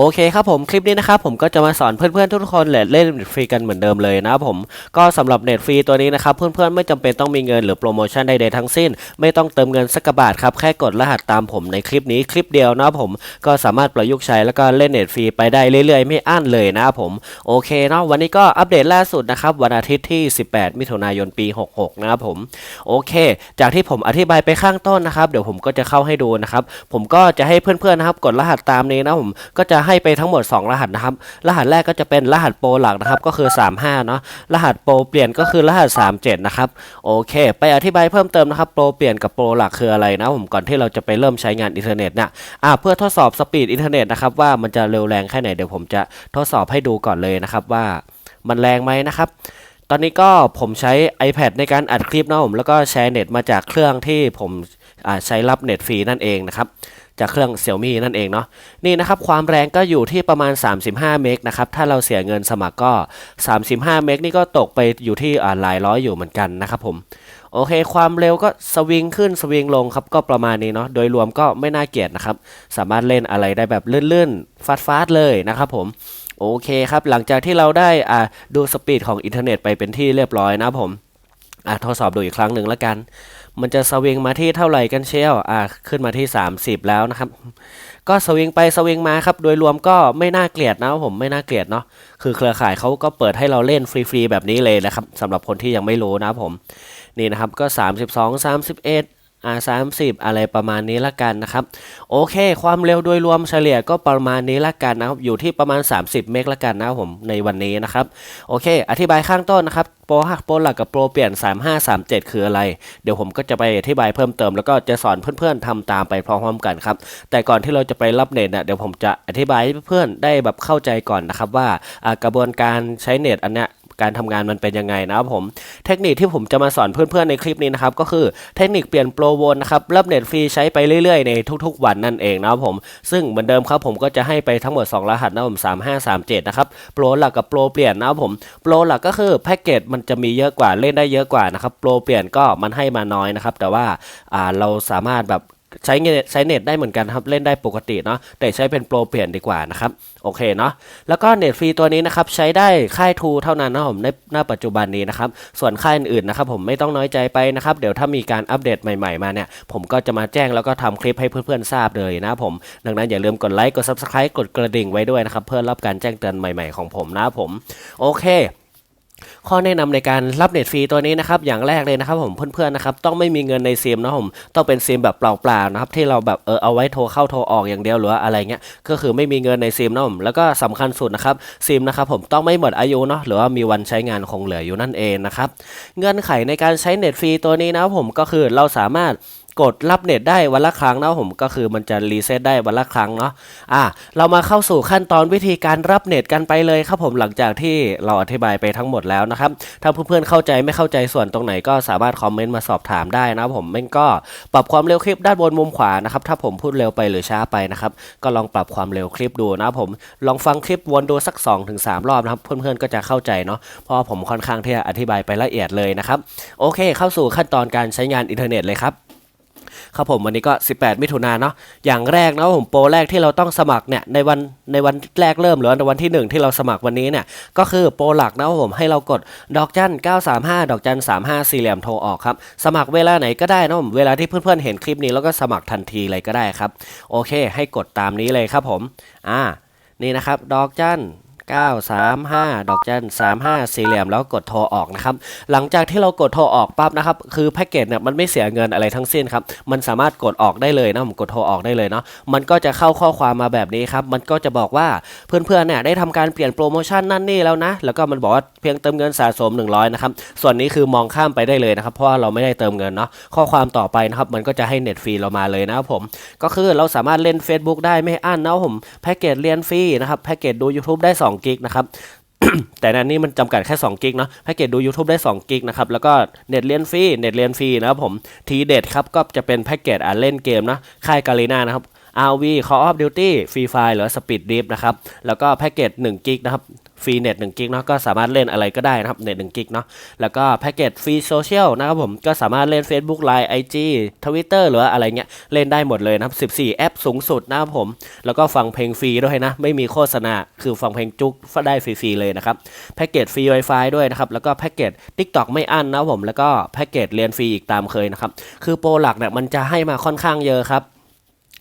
โอเคครับผมคลิปนี้นะครับผมก็จะมาสอนเพื่อนๆทุกคนเล่นเน็ตฟรีกันเหมือนเดิมเลยนะครับผมก็สำหรับเน็ตฟรีตัวนี้นะครับเพื่อนๆไม่จำเป็นต้องมีเงินหรือโปรโมชั่นใดๆทั้งสิ้น ไม่ต้องเติมเงินสักบาทครับแค่กดรหัสตามผมในคลิปนี้คลิปเดียวนะครับผมก็สามารถประยุกต์ใช้แล้วก็เล่นเน็ตฟรีไปได้เรื่อยๆ ไม่อั้นเลยนะครับผมโอเคเนาะวันนี้ก็อัปเดตล่าสุดนะครับวันอาทิตย์ที่ 18 มิถุนายนปี 66 นะครับผมโอเค จากที่ผมอธิบายไปข้างต้นนะครับเดี๋ยวผมก็จะเข้าให้ดูนะครับผมก็จะให้เพื่อนๆนะครับกดรหัสตามนี้นะผมก็จะให้ไปทั้งหมด 2 รหัสนะครับ รหัสแรกก็จะเป็นรหัสโปรหลักนะครับก็คือ 35 เนาะรหัสโปรเปลี่ยนก็คือรหัส 37 นะครับโอเค ไปอธิบายเพิ่มเติมนะครับโปรเปลี่ยนกับโปรหลักคืออะไรนะผมก่อนที่เราจะไปเริ่มใช้งานอินเทอร์เน็ตเนี่ยอ่าเพื่อทดสอบสปีดอินเทอร์เน็ตนะครับว่ามันจะเร็วแรงแค่ไหนเดี๋ยวผมจะทดสอบให้ดูก่อนเลยนะครับว่ามันแรงไหมนะครับตอนนี้ก็ผมใช้ iPad ในการอัดคลิปนะผมแล้วก็แชร์เน็ตมาจากเครื่องที่ผมใช้รับเน็ตฟรีนั่นเองนะครับ จากเครื่อง Xiaomi นั่นเองเนาะนี่นะครับความแรงก็อยู่ที่ประมาณ 35 เมกนะครับถ้าเราเสียเงินสมัครก็ 35 เมกนี่ก็ตกไปอยู่ที่หลายร้อยอยู่เหมือนกันนะครับผมโอเค ความเร็วก็สวิงขึ้นสวิงลงครับก็ประมาณนี้เนาะโดยรวมก็ไม่น่าเกลียดนะครับ สามารถเล่นอะไรได้แบบลื่นๆฟาดๆเลยนะครับผมโอเคครับ หลังจากที่เราได้อ่าดูสปีดของอินเทอร์เน็ตไปเป็นที่เรียบร้อยนะครับผม อะทดสอบดูอีกครั้งหนึ่งแล้วกัน มันจะสวิงมาที่เท่าไหร่กันเชียวอะขึ้นมาที่ 30 แล้วนะครับ ก็สวิงไปสวิงมาครับ โดยรวมก็ไม่น่าเกลียดนะผมไม่น่าเกลียดเนาะ คือเครือข่ายเขาก็เปิดให้เราเล่นฟรีๆแบบนี้เลยนะครับสำหรับคนที่ยังไม่รู้นะผม นี่นะครับก็ 32 31 อ่า30 อะไรประมาณนี้ละกันนะครับ โอเค ความเร็วโดยรวมเฉลี่ยก็ประมาณนี้ละกันนะครับ อยู่ที่ประมาณ 30 เมกละกันนะครับผมในวันนี้นะครับ โอเค อธิบายข้างต้นนะครับโปรหักโปรหลักกับโปรเปลี่ยน 3537 คืออะไร เดี๋ยวผมก็จะไปอธิบายเพิ่มเติมแล้วก็จะสอนเพื่อนๆทำตามไปพร้อมๆกันครับ แต่ก่อนที่เราจะไปรับเน็ตเนี่ยเดี๋ยวผมจะอธิบายให้เพื่อนๆได้แบบเข้าใจก่อนนะครับว่ากระบวนการใช้เน็ตอันเนี้ย การทำงานมันเป็นยังไงนะครับผมเทคนิคที่ผมจะมาสอนเพื่อนๆในคลิปนี้นะครับก็คือเทคนิคเปลี่ยนโปรวนนะครับรับเน็ตฟรีใช้ไปเรื่อยๆในทุกๆวันนั่นเองนะครับผมซึ่งเหมือนเดิมครับผมก็จะให้ไปทั้งหมด 2 รหัสนะครับผม3537นะครับโปรหลักกับโปรเปลี่ยนนะครับผมโปรหลักก็คือแพ็กเกจมันจะมีเยอะกว่าเล่นได้เยอะกว่านะครับโปรเปลี่ยนก็มันให้มาน้อยนะครับแต่ว่าเราสามารถแบบ ใช้เน็ตใช้เน็ตได้เหมือนกันครับเล่นได้ปกติเนาะแต่ใช้เป็นโปรเปลี่ยนดีกว่านะครับโอเคเนาะแล้วก็เน็ตฟรีตัวนี้นะครับใช้ได้ค่ายทูเท่านั้นนะผมในหน้าปัจจุบันนี้นะครับส่วนค่ายอื่นๆนะครับผมไม่ต้องน้อยใจไปนะครับเดี๋ยวถ้ามีการอัปเดตใหม่ๆมาเนี่ยผมก็จะมาแจ้งแล้วก็ทำคลิปให้เพื่อนๆทราบเลยนะผมดังนั้นอย่าลืมกดไลค์กด subscribe กดกระดิ่งไว้ด้วยนะครับเพื่อรับการแจ้งเตือนใหม่ๆของผมนะครับผมโอเค ข้อแนะนำในการรับเน็ตฟรีตัวนี้นะครับอย่างแรกเลยนะครับผมเพื่อนๆนะครับต้องไม่มีเงินในซิมนะผมต้องเป็นซิมแบบเปล่าๆนะครับที่เราแบบเออเอาไว้โทรเข้าโทรออกอย่างเดียวหรือว่าอะไรเงี้ยก็คือไม่มีเงินในซิมนะผมแล้วก็สำคัญสุดนะครับซิมนะครับผมต้องไม่หมดอายุเนาะหรือว่ามีวันใช้งานคงเหลืออยู่นั่นเองนะครับเงื่อนไขในการใช้เน็ตฟรีตัวนี้นะครับผมก็คือเราสามารถ กดรับเน็ตได้วันละครั้งนะผมก็คือมันจะรีเซ็ตได้วันละครั้งเนาะอะเรามาเข้าสู่ขั้นตอนวิธีการรับเน็ตกันไปเลยครับผมหลังจากที่เราอธิบายไปทั้งหมดแล้วนะครับถ้าเพื่อนๆเข้าใจไม่เข้าใจส่วนตรงไหนก็สามารถคอมเมนต์มาสอบถามได้นะผมมันก็ปรับความเร็วคลิปด้านบนมุมขวานะครับถ้าผมพูดเร็วไปหรือช้าไปนะครับก็ลองปรับความเร็วคลิปดูนะผมลองฟังคลิปวนดูสัก 2-3 รอบนะครับเพื่อนๆก็จะเข้าใจเนาะเพราะผมค่อนข้างที่จะอธิบายไปละเอียดเลยนะครับโอเค เข้าสู่ขั้นตอนการใช้งานอินเทอร์เน็ตเลยครับ ครับผมวันนี้ก็ 18 มิถุนายนเนาะอย่างแรกนะผมโปรแรกที่เราต้องสมัครเนี่ยในวันในวันแรกเริ่มหรือว่าในวันที่ 1 ที่เราสมัครวันนี้เนี่ยก็คือโปรหลักนะผมให้เรากดดอกจัน 935 ดอกจัน 35 สี่เหลี่ยมโทรออกครับสมัครเวลาไหนก็ได้นะผมเวลาที่เพื่อนๆเห็นคลิปนี้แล้วก็สมัครทันทีเลยก็ได้ครับโอเค ให้กดตามนี้เลยครับผมอ่านี่นะครับดอกจัน 935 ดอกจัน 35 สี่เหลี่ยมแล้วกดโทรออกนะครับ หลังจากที่เรากดโทรออกปั๊บนะครับ คือแพ็กเกจเนี่ยมันไม่เสียเงินอะไรทั้งสิ้นครับ มันสามารถกดออกได้เลยนะ ผมกดโทรออกได้เลยเนาะ มันก็จะเข้าข้อความมาแบบนี้ครับ มันก็จะบอกว่าเพื่อนๆเนี่ยได้ทำการเปลี่ยนโปรโมชั่นนั่นนี่แล้วนะ แล้วก็มันบอกว่าเพียงเติมเงินสะสม 100 นะครับ ส่วนนี้คือมองข้ามไปได้เลยนะครับ เพราะว่าเราไม่ได้เติมเงินเนาะ ข้อความต่อไปนะครับมันก็จะให้เน็ตฟรีเรามาเลยนะครับผม ก็คือเราสามารถเล่น Facebook ได้ไม่อั้นนะผม แพ็กเกจเรียนฟรีนะครับ แพ็กเกจดู YouTube ได้ 2กิกนะครับแต่นั้นนี่มันจำกัดแค่2กิกเนาะแพ็กเกจดู YouTube ได้2กิกนะครับ แล้วก็เน็ตเรียนฟรี เน็ตเรียนฟรีนะครับผม ทีเด็ดครับ ก็จะเป็นแพ็กเกจอ่าเล่นเกมนะค่ายกาลีนานะครับ RV Call of Duty Free Fire หรือ Speed Drift นะครับ แล้วก็แพ็กเกจ1กิกนะครับ ฟรีเน็ต1กิกเนาะก็สามารถเล่นอะไรก็ได้นะครับเน็ต1กิกเนาะแล้วก็แพ็กเกจฟรีโซเชียลนะครับผมก็สามารถเล่น Facebook Line IG Twitter หรือว่าอะไรเงี้ยเล่นได้หมดเลยนะครับ 14 แอปสูงสุดนะครับผม แล้วก็ฟังเพลงฟรีด้วยนะ ไม่มีโฆษณาคือฟังเพลงจุกได้ฟรีๆเลยนะครับแพ็กเกจฟรี Wi-Fi ด้วยนะครับแล้วก็แพ็กเกจ TikTok ไม่อั้นนะครับผมแล้วก็แพ็กเกจเรียนฟรีอีกตามเคยนะครับคือโปรหลักเนี่ยมันจะให้มาค่อนข้างเยอะครับ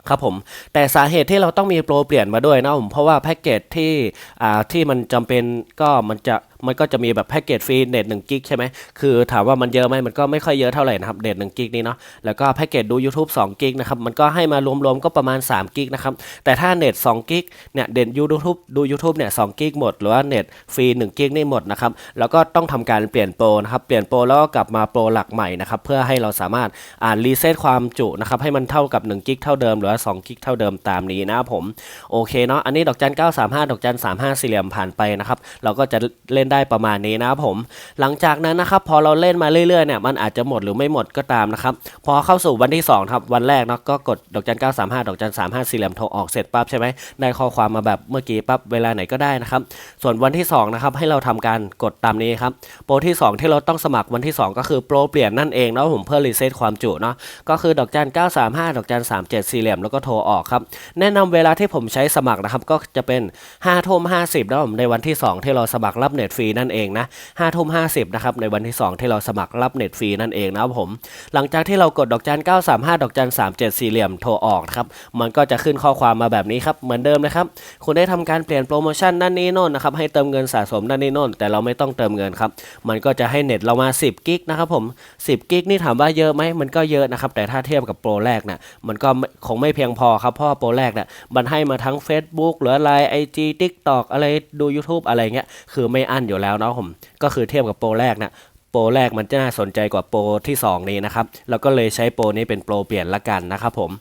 ครับผม แต่สาเหตุที่เราต้องมีโปรเปลี่ยนมาด้วยนะผม เพราะว่าแพ็กเกจที่อ่าที่มันจำเป็นก็มันจะ มันก็จะมีแบบแพ็กเกจฟรีเน็ต1กิกใช่ไหมคือถามว่ามันเยอะไหมมันก็ไม่ค่อยเยอะเท่าไหร่นะครับเน็ต1กิกนี้เนาะแล้วก็แพ็กเกจดู YouTube 2กิกนะครับมันก็ให้มารวมๆก็ประมาณ3กิกนะครับแต่ถ้าเน็ต2กิกเนี่ยเด่น YouTube ดู YouTube เนี่ย2กิกหมดหรือว่าเน็ตฟรี1กิกนี่หมดนะครับแล้วก็ต้องทำการเปลี่ยนโปรนะครับเปลี่ยนโปรแล้วก็กลับมาโปรหลักใหม่นะครับเพื่อให้เราสามารถอ่านรีเซ็ตความจุนะครับให้มันเท่ากับ1กิกเท่าเดิมหรือว่า2กิกเท่าเดิมตามนี้นะครับผมโอเคเนาะอันนี้ดอกจัน935ดอกจัน35สี่เหลี่ยมผ่านไปนะครับเราก็จะเล่นได้ประมาณนี้นะครับผม หลังจากนั้นนะครับพอเราเล่นมาเรื่อยๆเนี่ยมันอาจจะหมดหรือไม่หมดก็ตามนะครับพอเข้าสู่วันที่2ครับวันแรกเนาะก็กดดอกจัน935ดอกจัน35สี่เหลี่ยมโทรออกเสร็จปั๊บใช่ไหมได้ข้อความมาแบบเมื่อกี้ปั๊บเวลาไหนก็ได้นะครับส่วนวันที่2นะครับให้เราทำการกดตามนี้ครับโปรที่ 2 ที่เราต้องสมัครวันที่ 2 ก็คือโปรเปลี่ยนนั่นเองเนาะผมเพื่อรีเซ็ตความจุเนาะก็คือดอกจัน935ดอกจัน37สี่เหลี่ยมแล้วก็โทรออกครับแนะนำเวลาที่ผมใช้สมัครนะครับก็จะเป็น5ทุ่ม50นะผมในวันที่ 2 ที่เราสมัครรับเน็ตฟรีนั่นเองนะ5ทุ่ม50นะครับในวันที่ 2 ที่เราสมัครรับเน็ตฟรีนั่นเองนะครับผม หลังจากที่เรากดดอกจัน935 ดอกจัน37 สี่เหลี่ยมโทรออกครับมันก็จะขึ้นข้อความมาแบบนี้ครับเหมือนเดิมนะครับคุณได้ทำการเปลี่ยนโปรโมชั่นนั่นนี่โน่นนะครับให้เติมเงินสะสมนั่นนี่โน่นแต่เราไม่ต้องเติมเงินครับมันก็จะให้เน็ตเรามา 10 กิกนะครับผม 10 กิกนี่ถามว่าเยอะไหมมันก็เยอะนะครับแต่ถ้าเทียบกับโปรแรกเนี่ยมันก็คงไม่เพียงพอครับเพราะโปรแรกเนี่ยมันให้มาทั้ง Facebook หรือไลน์ไอจีทิกตอกอะไรดู YouTube อะไรเงี้ยคือไม่อั้นอยู่แล้วเนาะผมก็คือเทียบกับโปรแรกนะโปรแรกมันจะน่าสนใจกว่าโปรที่ 2 นี้นะครับ แล้วก็เลยใช้โปรนี้เป็นโปรเปลี่ยนละกันนะครับผม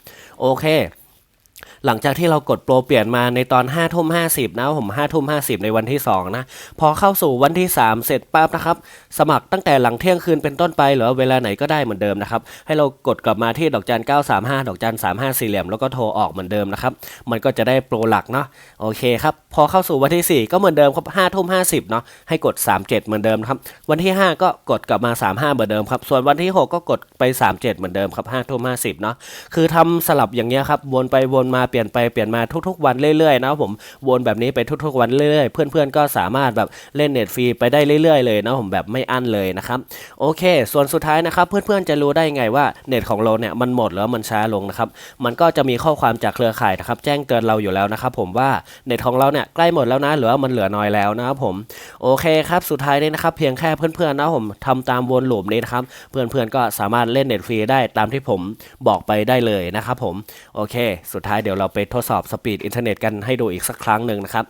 โอเค หลังจากที่เรากดโปรเปลี่ยนมาในตอน5ทุ่ม50นะผม5ทุ่ม50ในวันที่ 2 นะ พอเข้าสู่วันที่ 3 เสร็จปั๊บนะครับ สมัครตั้งแต่หลังเที่ยงคืนเป็นต้นไปหรือเวลาไหนก็ได้เหมือนเดิมนะครับ ให้เรากดกลับมาที่ดอกจัน935 ดอกจัน35 สี่เหลี่ยมแล้วก็โทรออกเหมือนเดิมนะครับ มันก็จะได้โปรหลักเนาะโอเคครับ พอเข้าสู่วันที่ 4 ก็เหมือนเดิมครับ5ทุ่ม50เนาะให้กด 37 เหมือนเดิมครับ วันที่ 5 ก็กดกลับมา 35 เหมือนเดิมครับ ส่วนวันที่ 6 ก็กดไป 37 เหมือนเดิมครับ5ทุ่ม50เนาะคือทำสลับอย่างเงี้ยครับวนไปวนมามาเปลี่ยนไปเปลี่ยนมาทุกๆ วันเรื่อยๆนะครับผมวนแบบนี้ไปทุกๆ วันเรื่อยๆ เพื่อนๆก็สามารถแบบเล่นเน็ตฟรีไปได้เรื่อยๆเลยนะผมแบบไม่อั้นเลยนะครับโอเค ส่วนสุดท้ายนะครับเพื่อนๆจะรู้ได้ไงว่าเน็ตของเราเนี่ยมันหมดแล้วมันช้าลงนะครับมันก็จะมีข้อความจากเครือข่ายนะครับแจ้งเตือนเราอยู่แล้วนะครับผมว่าเน็ตของเราเนี่ยใกล้หมดแล้วนะหรือว่ามันเหลือน้อยแล้วนะครับผมโอเคครับสุดท้ายนี้นะครับเพียงแค่เพื่อนๆนะผมทำตามวนลูปนี้นะครับเพื่อนๆก็สามารถเล่นเน็ตฟรีได้ตามที่ผมบอกไปได้เลยนะครับผมโอเค สุดท้ายเดี๋ยวเราไปทดสอบสปีดอินเทอร์เน็ตกันให้ดูอีกสักครั้งหนึ่งนะครับ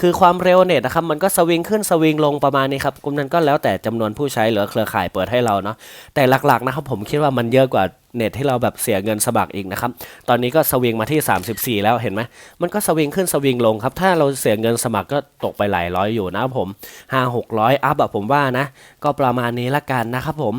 คือความเร็วเน็ตนะครับมันก็สวิงขึ้นสวิงลงประมาณนี้ครับกลุ่มนั้นก็แล้วแต่จำนวนผู้ใช้หรือเครือข่ายเปิดให้เราเนาะแต่หลักๆนะครับผมคิดว่ามันเยอะกว่า เน็ตที่เราแบบเสียเงินสมัครอีกนะครับ ตอนนี้ก็สวิงมาที่ 34 แล้วเห็นไหม มันก็สวิงขึ้นสวิงลงครับ ถ้าเราเสียเงินสมัครก็ตกไปหลายร้อยอยู่นะผม 5 600 อัพอะผมว่านะ ก็ประมาณนี้ละกันนะครับผม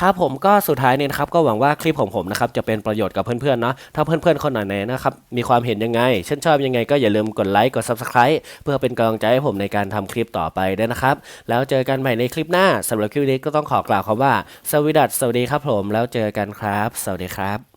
ครับผมก็สุดท้ายนี้นะครับ ก็หวังว่าคลิปของผมนะครับจะเป็นประโยชน์กับเพื่อนๆเนาะ ถ้าเพื่อนๆคนไหนนะครับมีความเห็นยังไงชื่นชอบยังไงก็อย่าลืมกดไลค์ กด Subscribe เพื่อเป็นกำลังใจให้ผมในการทำคลิปต่อไปด้วยนะครับ แล้วเจอกันใหม่ในคลิปหน้าสำหรับคลิปนี้ก็ต้องขอกล่าวคำว่าสวัสดีสวัสดีครับผม แล้วเจอกันครับสวัสดีครับ